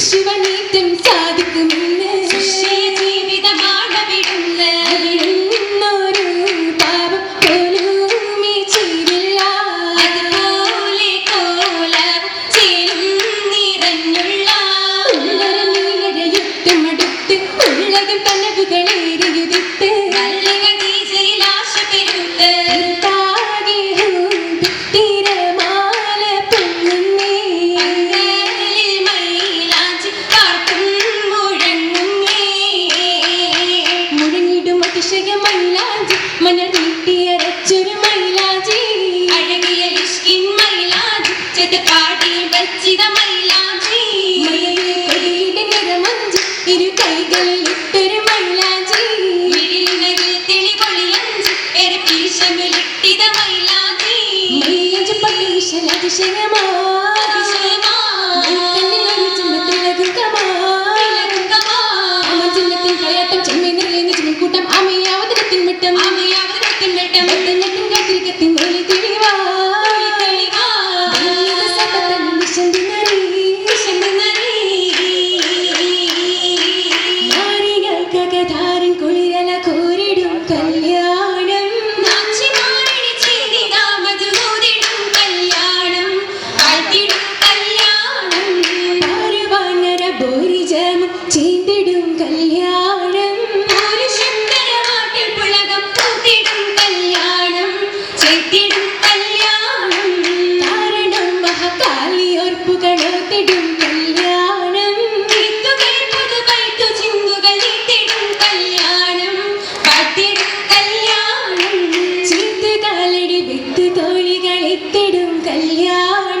喜欢你 Menino. കുളിരല കൂരിടും കല്യാണം. ചീന്തിടും കല്യാണം. ഒരു ശങ്കരമാട്ടിൽ പുളകം പൂത്തിടും കല്യാണം. ചെത്തിടും കല്യാണം. കാരണം മഹകാലി ഓർപ്പുകളോത്തിടും വിത്ത് തോഴികളിത്തിടും കല്യാണം